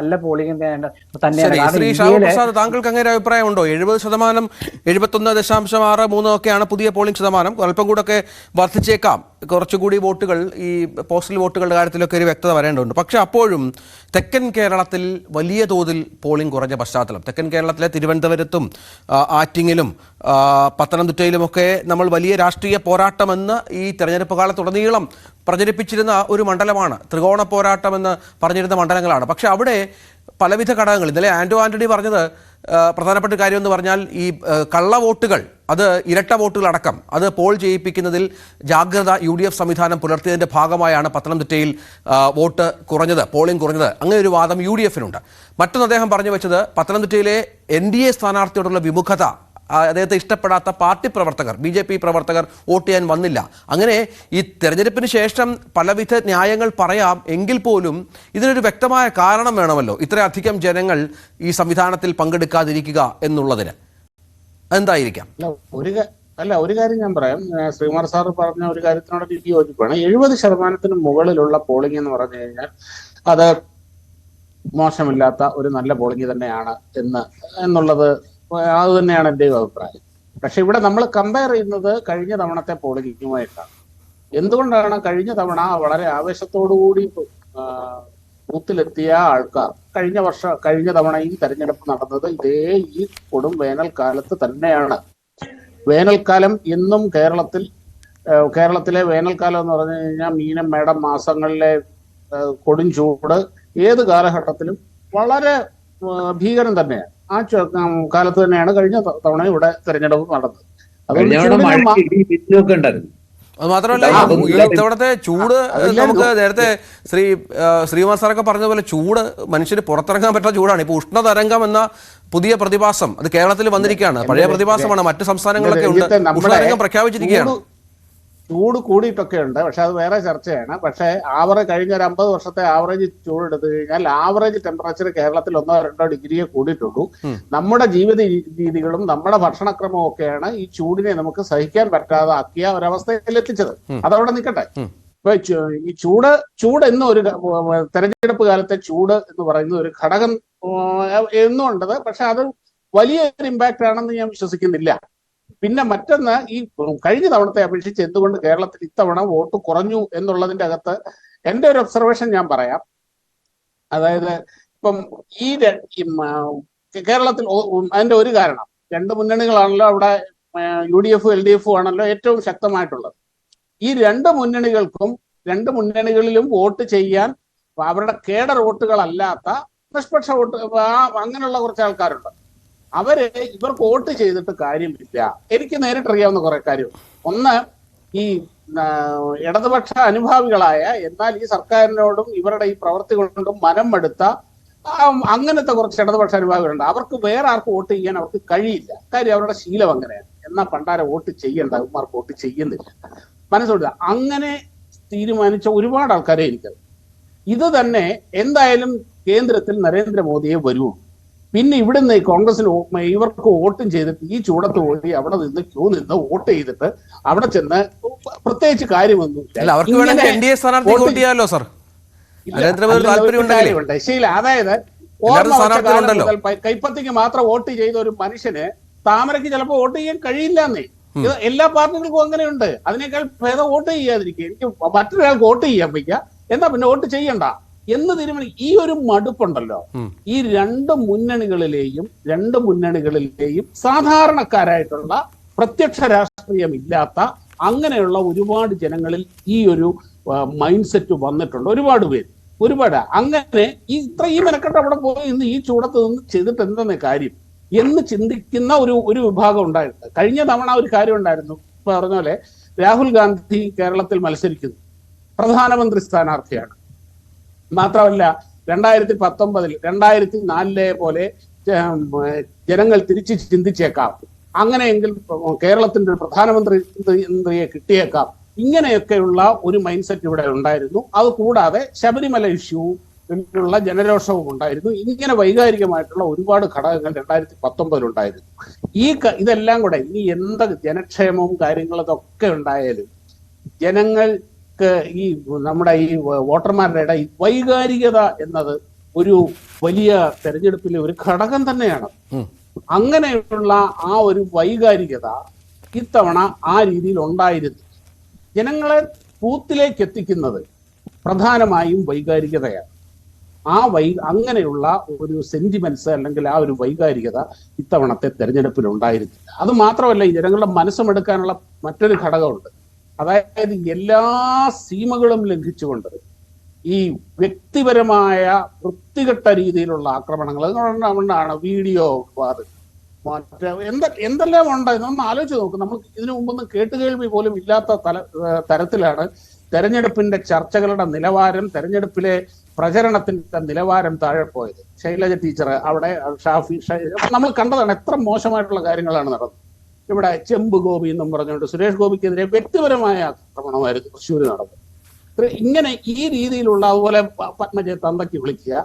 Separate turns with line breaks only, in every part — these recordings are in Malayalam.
നല്ല പോളിംഗ് തന്നെയാണ്.
താങ്കൾക്ക് അങ്ങനെ അഭിപ്രായമുണ്ടോ? എഴുപത് ശതമാനം എഴുപത്തൊന്ന് ദശാംശം ആറ് മൂന്ന് ഒക്കെയാണ് പുതിയ പോളിംഗ് ശതമാനം. അല്പം കൂടെ ഒക്കെ വർദ്ധിച്ചേക്കാം. കുറച്ചുകൂടി വോട്ടുകൾ ഈ പോസ്റ്റൽ വോട്ടുകളുടെ കാര്യത്തിലൊക്കെ ഒരു വ്യക്തത വരേണ്ടതുണ്ട്. പക്ഷെ അപ്പോഴും തെക്കൻ കേരളത്തിൽ വലിയ തോതിൽ പോളിംഗ് കുറഞ്ഞ പശ്ചാത്തലം. തെക്കൻ കേരളത്തിലെ തിരുവനന്തപുരത്തും ആറ്റിങ്ങിലും പത്തനംതിട്ടയിലുമൊക്കെ നമ്മൾ വലിയ രാഷ്ട്രീയ പോരാട്ടമെന്ന് ഈ തെരഞ്ഞെടുപ്പ് കാലത്തുടനീളം പ്രചരിപ്പിച്ചിരുന്ന ഒരു മണ്ഡലമാണ്. ത്രികോണ പോരാട്ടം എന്ന് പറഞ്ഞിരുന്ന മണ്ഡലങ്ങളാണ്. പക്ഷേ അവിടെ പലവിധ ഘടകങ്ങൾ ഇന്നലെ ആന്റോ ആന്റണി പറഞ്ഞത് പ്രധാനപ്പെട്ട കാര്യം എന്ന് പറഞ്ഞാൽ ഈ കള്ള വോട്ടുകൾ അത് ഇരട്ട വോട്ടുകളടക്കം അത് പോൾ ചെയ്യിപ്പിക്കുന്നതിൽ ജാഗ്രത യു ഡി എഫ് സംവിധാനം പുലർത്തിയതിന്റെ ഭാഗമായാണ് പത്തനംതിട്ടയിൽ വോട്ട് കുറഞ്ഞത് പോളിംഗ് കുറഞ്ഞത്. അങ്ങനെ ഒരു വാദം യു ഡി എഫിനുണ്ട്. മറ്റൊന്ന് അദ്ദേഹം പറഞ്ഞു വെച്ചത് പത്തനംതിട്ടയിലെ എൻ ഡി എ സ്ഥാനാർത്ഥിയോടുള്ള വിമുഖത അദ്ദേഹത്തെ ഇഷ്ടപ്പെടാത്ത പാർട്ടി പ്രവർത്തകർ ബി ജെ പി പ്രവർത്തകർ വോട്ട് ചെയ്യാൻ വന്നില്ല. അങ്ങനെ ഈ തെരഞ്ഞെടുപ്പിന് ശേഷം പലവിധ ന്യായങ്ങൾ പറയാം എങ്കിൽ പോലും ഇതിനൊരു വ്യക്തമായ കാരണം വേണമല്ലോ. ഇത്രയധികം ജനങ്ങൾ ഈ സംവിധാനത്തിൽ പങ്കെടുക്കാതിരിക്കുക എന്നുള്ളതിന്. എന്തായിരിക്കാം
ഒരു അല്ല ഒരു കാര്യം ഞാൻ പറയാം. ശ്രീകുമാർ സാർ പറഞ്ഞ ഒരു കാര്യത്തിനോട് എനിക്ക് യോജിപ്പാണ്. എഴുപത് ശതമാനത്തിന് മുകളിലുള്ള പോളിംഗ് എന്ന് പറഞ്ഞു കഴിഞ്ഞാൽ അത് മോശമില്ലാത്ത ഒരു നല്ല പോളിംഗ് തന്നെയാണ് എന്ന് എന്നുള്ളത് അത് തന്നെയാണ് എന്റെ അഭിപ്രായം. പക്ഷെ ഇവിടെ നമ്മൾ കമ്പയർ ചെയ്യുന്നത് കഴിഞ്ഞ തവണത്തെ പോളിംഗുമായിട്ടാണ്. എന്തുകൊണ്ടാണ് കഴിഞ്ഞ തവണ വളരെ ആവേശത്തോടുകൂടി കൂടി ബൂത്തിലെത്തിയ ആൾക്കാർ കഴിഞ്ഞ വർഷം കഴിഞ്ഞ തവണ ഈ തെരഞ്ഞെടുപ്പ് നടന്നത് ഇതേ ഈ കൊടും വേനൽക്കാലത്ത് തന്നെയാണ്. വേനൽക്കാലം ഇന്നും കേരളത്തിൽ കേരളത്തിലെ വേനൽക്കാലം എന്ന് പറഞ്ഞു കഴിഞ്ഞാൽ മീനം മേടം മാസങ്ങളിലെ കൊടും ചൂട് ഏത് കാലഘട്ടത്തിലും വളരെ ഭീകരം തന്നെയാണ്. ആ കാലത്ത് തന്നെയാണ് കഴിഞ്ഞ തവണ ഇവിടെ തെരഞ്ഞെടുപ്പ് നടന്നത്. അതുകൊണ്ട്
അത് മാത്രമല്ല ഇത്തവണത്തെ ചൂട് നമുക്ക് നേരത്തെ ശ്രീ ശ്രീമാൻ ശ്രീകുമാർ സാറൊക്കെ പറഞ്ഞ പോലെ ചൂട് മനുഷ്യന് പുറത്തിറങ്ങാൻ പറ്റുന്ന ചൂടാണ്. ഇപ്പൊ ഉഷ്ണതരംഗം എന്ന പുതിയ പ്രതിഭാസം അത് കേരളത്തിൽ വന്നിരിക്കുകയാണ്. പഴയ പ്രതിഭാസമാണ് മറ്റു സംസ്ഥാനങ്ങളൊക്കെ ഉണ്ട്. ഉഷ്ണതരംഗം പ്രഖ്യാപിച്ചിരിക്കുകയാണ്.
ചൂട് കൂടിയിട്ടൊക്കെയുണ്ട് കൂടിയിട്ടൊക്കെ ഉണ്ട്. പക്ഷെ അത് വേറെ ചർച്ചയാണ്. പക്ഷേ ആവറേജ് കഴിഞ്ഞ ഒരു അമ്പത് വർഷത്തെ ആവറേജ് ചൂട് എടുത്തു കഴിഞ്ഞാൽ ആവറേജ് ടെമ്പറേച്ചർ കേരളത്തിൽ ഒന്നോ രണ്ടോ ഡിഗ്രിയെ കൂടിയിട്ടുള്ളൂ. നമ്മുടെ ജീവിത രീതികളും നമ്മുടെ ഭക്ഷണക്രമവും ഒക്കെയാണ് ഈ ചൂടിനെ നമുക്ക് സഹിക്കാൻ പറ്റാതെ ആക്കിയ ഒരവസ്ഥയിൽ എത്തിച്ചത്. അതവിടെ നിൽക്കട്ടെ. ഇപ്പൊ ഈ ചൂട് ചൂട് എന്ന ഒരു തെരഞ്ഞെടുപ്പ് കാലത്തെ ചൂട് എന്ന് പറയുന്ന ഒരു ഘടകം എന്നുണ്ടത്. പക്ഷെ അത് വലിയൊരു ഇമ്പാക്റ്റ് ആണെന്ന് ഞാൻ വിശ്വസിക്കുന്നില്ല. പിന്നെ മറ്റൊന്ന് ഈ കഴിഞ്ഞ തവണത്തെ അപേക്ഷിച്ച് എന്തുകൊണ്ട് കേരളത്തിൽ ഇത്തവണ വോട്ട് കുറഞ്ഞു എന്നുള്ളതിന്റെ അകത്ത് എന്റെ ഒരു ഒബ്സർവേഷൻ ഞാൻ പറയാം. അതായത് ഇപ്പം ഈ കേരളത്തിൽ അതിന്റെ ഒരു കാരണം രണ്ട് മുന്നണികളാണല്ലോ അവിടെ യു ഡി എഫും എൽ ഡി എഫും ആണല്ലോ ഏറ്റവും ശക്തമായിട്ടുള്ളത്. ഈ രണ്ട് മുന്നണികൾക്കും രണ്ട് മുന്നണികളിലും വോട്ട് ചെയ്യാൻ അവരുടെ കേഡർ വോട്ടുകളല്ലാത്ത നിഷ്പക്ഷ വോട്ട് അങ്ങനെയുള്ള കുറച്ച് ആൾക്കാരുണ്ട്. അവർ ഇവർക്ക് വോട്ട് ചെയ്തിട്ട് കാര്യമില്ല. എനിക്ക് നേരിട്ടറിയാവുന്ന കുറെ കാര്യം. ഒന്ന് ഈ ഇടതുപക്ഷ അനുഭാവികളായ എന്നാൽ ഈ സർക്കാരിനോടും ഇവരുടെ ഈ പ്രവൃത്തി കൊണ്ടും മനം എടുത്ത അങ്ങനത്തെ കുറച്ച് ഇടതുപക്ഷ അനുഭാവികളുണ്ട്. അവർക്ക് വേറെ ആർക്ക് വോട്ട് ചെയ്യാൻ അവർക്ക് കഴിയില്ല. കാര്യം അവരുടെ ശീലം അങ്ങനെയാണ്. എന്നാ പണ്ടാരെ വോട്ട് ചെയ്യേണ്ട അവന്മാർക്ക് വോട്ട് ചെയ്യുന്നില്ല. മനസ്സിലാക്കുക അങ്ങനെ തീരുമാനിച്ച ഒരുപാട് ആൾക്കാരെ എനിക്കത് ഇത് തന്നെ എന്തായാലും കേന്ദ്രത്തിൽ നരേന്ദ്രമോദിയെ വരുള്ളൂ. പിന്നെ ഇവിടുന്ന് കോൺഗ്രസിന് ഇവർക്ക് വോട്ടും ചെയ്തിട്ട് ഈ ചൂടത്ത് ഓടി അവിടെ നിന്ന് ക്യൂ നിന്ന് വോട്ട് ചെയ്തിട്ട് അവിടെ ചെന്ന് പ്രത്യേകിച്ച്
കാര്യമൊന്നും സർ.
ശീല അതായത് കൈപ്പത്തിക്ക് മാത്രം വോട്ട് ചെയ്ത ഒരു മനുഷ്യന് താമരയ്ക്ക് ചിലപ്പോൾ വോട്ട് ചെയ്യാൻ കഴിയില്ലെന്നേ. ഇത് എല്ലാ പാർട്ടികൾക്കും അങ്ങനെയുണ്ട്. അതിനേക്കാൾ ഭേദം വോട്ട് ചെയ്യാതിരിക്കുക. എനിക്ക് മറ്റൊരാൾക്ക് വോട്ട് ചെയ്യാൻ വയ്ക്കുക. എന്നാ പിന്നെ വോട്ട് ചെയ്യണ്ട. എന്ന് തീരുമാനം ഈ ഒരു മടുപ്പുണ്ടല്ലോ. ഈ രണ്ട് മുന്നണികളിലെയും രണ്ട് മുന്നണികളിലെയും സാധാരണക്കാരായിട്ടുള്ള പ്രത്യക്ഷ രാഷ്ട്രീയമില്ലാത്ത അങ്ങനെയുള്ള ഒരുപാട് ജനങ്ങളിൽ ഈ ഒരു മൈൻഡ് സെറ്റ് വന്നിട്ടുണ്ട്. ഒരുപാട് പേര്. ഒരുപാട്. അങ്ങനെ ഈ ഇത്രയും മെനക്കെട്ട് അവിടെ പോയി ഇന്ന് ഈ ചൂടത്ത് നിന്ന് ചെയ്തിട്ട് എന്തെന്ന് കാര്യം? എന്ന് ചിന്തിക്കുന്ന ഒരു ഒരു വിഭാഗം ഉണ്ടായിട്ടുണ്ട്. കഴിഞ്ഞ തവണ ഒരു കാര്യം ഉണ്ടായിരുന്നു. പറഞ്ഞ പോലെ രാഹുൽ ഗാന്ധി കേരളത്തിൽ മത്സരിക്കുന്നു. പ്രധാനമന്ത്രി സ്ഥാനാർത്ഥിയാണ്. മാത്രമല്ല രണ്ടായിരത്തി പത്തൊമ്പതിൽ രണ്ടായിരത്തി നാലിലെ പോലെ ജനങ്ങൾ തിരിച്ചു ചിന്തിച്ചേക്കാം. അങ്ങനെയെങ്കിൽ കേരളത്തിന്റെ ഒരു പ്രധാനമന്ത്രിയെ കിട്ടിയേക്കാം. ഇങ്ങനെയൊക്കെയുള്ള ഒരു മൈൻഡ് സെറ്റ് ഇവിടെ ഉണ്ടായിരുന്നു. അത് കൂടാതെ ശബരിമല ഇഷ്യൂ ഉള്ള ജനരോഷവും ഉണ്ടായിരുന്നു. ഇങ്ങനെ വൈകാരികമായിട്ടുള്ള ഒരുപാട് ഘടകങ്ങൾ രണ്ടായിരത്തി പത്തൊമ്പതിലുണ്ടായിരുന്നു ഈ ഇതെല്ലാം കൂടെ ഇനി എന്ത് ജനക്ഷേമവും കാര്യങ്ങളും ഇതൊക്കെ ഉണ്ടായാലും ജനങ്ങൾക്ക് ഈ നമ്മുടെ ഈ വോട്ടർമാരുടെ ഇട വൈകാരികത എന്നത് ഒരു വലിയ തെരഞ്ഞെടുപ്പിലെ ഒരു ഘടകം തന്നെയാണ്. അങ്ങനെയുള്ള ആ ഒരു വൈകാരികത ഇത്തവണ ആ രീതിയിൽ ഉണ്ടായിരുന്നു. ജനങ്ങളെ ബൂത്തിലേക്ക് എത്തിക്കുന്നത് പ്രധാനമായും വൈകാരികതയാണ്. ആ വൈ അങ്ങനെയുള്ള ഒരു സെന്റിമെന്റ്സ് അല്ലെങ്കിൽ ആ ഒരു വൈകാരികത ഇത്തവണത്തെ തെരഞ്ഞെടുപ്പിൽ ഉണ്ടായിരുന്നില്ല. അത് മാത്രമല്ല ഈ ജനങ്ങളുടെ മനസ്സുമെടുക്കാനുള്ള മറ്റൊരു ഘടകമുണ്ട്. അതായത് എല്ലാ സീമകളും ലംഘിച്ചുകൊണ്ട് ഈ വ്യക്തിപരമായ വൃത്തികെട്ട രീതിയിലുള്ള ആക്രമണങ്ങൾ അതുകൊണ്ടാണ് വീഡിയോ അത് എന്ത എന്തെല്ലാം ഉണ്ട് ഇതൊന്ന് ആലോചിച്ച് നോക്കും. നമ്മൾ ഇതിനു മുമ്പൊന്നും കേട്ടുകേൾവി പോലും ഇല്ലാത്ത തല തരത്തിലാണ് തെരഞ്ഞെടുപ്പിന്റെ ചർച്ചകളുടെ നിലവാരം തെരഞ്ഞെടുപ്പിലെ പ്രചരണത്തിന്റെ നിലവാരം താഴെ പോയത്. ശൈലജ ടീച്ചർ അവിടെ ഷാഫി നമ്മൾ കണ്ടതാണ് എത്ര മോശമായിട്ടുള്ള കാര്യങ്ങളാണ് നടന്നത്. ഇവിടെ ചെമ്പ് ഗോപി എന്നും പറഞ്ഞുകൊണ്ട് സുരേഷ് ഗോപിക്കെതിരെ വ്യക്തിപരമായ ആക്രമണമായിരുന്നു. തൃശ്ശൂർ നടന്നത്. ഇങ്ങനെ ഈ രീതിയിലുള്ള അതുപോലെ പത്മജയ തന്തയ്ക്ക് വിളിക്കുക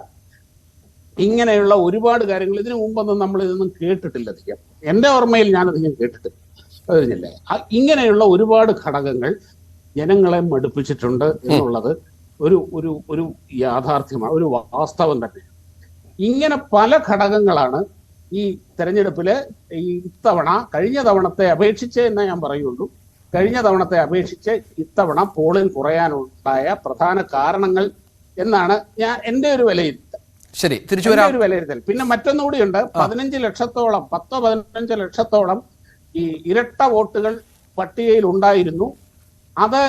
ഇങ്ങനെയുള്ള ഒരുപാട് കാര്യങ്ങൾ ഇതിനു മുമ്പൊന്നും നമ്മൾ ഇതൊന്നും കേട്ടിട്ടില്ല അധികം. എന്റെ ഓർമ്മയിൽ ഞാനധികം കേട്ടിട്ടില്ല. കഴിഞ്ഞില്ലേ? ആ ഇങ്ങനെയുള്ള ഒരുപാട് ഘടകങ്ങൾ ജനങ്ങളെ മടുപ്പിച്ചിട്ടുണ്ട് എന്നുള്ളത് ഒരു ഒരു ഒരു യാഥാർത്ഥ്യമാണ് ഒരു വാസ്തവം തന്നെ ഇങ്ങനെ പല ഘടകങ്ങളാണ് ഈ തെരഞ്ഞെടുപ്പിൽ ഈ ഇത്തവണ കഴിഞ്ഞ തവണത്തെ അപേക്ഷിച്ച് എന്നേ ഞാൻ പറയുള്ളൂ. കഴിഞ്ഞ തവണത്തെ അപേക്ഷിച്ച് ഇത്തവണ പോളിംഗ് കുറയാനുണ്ടായ പ്രധാന കാരണങ്ങൾ എന്നാണ് ഞാൻ എന്റെ ഒരു വിലയിരുത്തൽ.
ശരി തിരിച്ചു വരാം.
ഒരു വിലയിരുത്തൽ. പിന്നെ മറ്റൊന്നുകൂടിയുണ്ട്. പതിനഞ്ച് ലക്ഷത്തോളം പത്തോ പതിനഞ്ച് ലക്ഷത്തോളം ഈ ഇരട്ട വോട്ടുകൾ പട്ടികയിൽ ഉണ്ടായിരുന്നു. അത്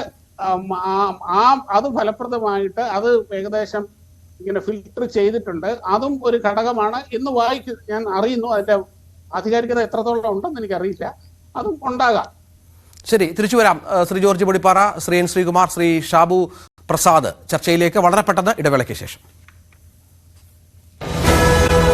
ആ അത് ഫലപ്രദമായിട്ട് അത് ഏകദേശം ഇങ്ങനെ ഫിൽട്ടർ ചെയ്തിട്ടുണ്ട്. അതും ഒരു ഘടകമാണ് എന്ന് വായിക്കും ഞാൻ അറിയുന്നു. അതിന്റെ ആധികാരികത എത്രത്തോളം ഉണ്ടെന്ന് എനിക്കറിയില്ല. അതും ഉണ്ടാകാം.
ശരി തിരിച്ചു വരാം. Shri George Podippara Shri N Sreekumar Shri Shabu Prasad. ചർച്ചയിലേക്ക് വളരെ പെട്ടെന്ന് ഇടവേളയ്ക്ക് ശേഷം.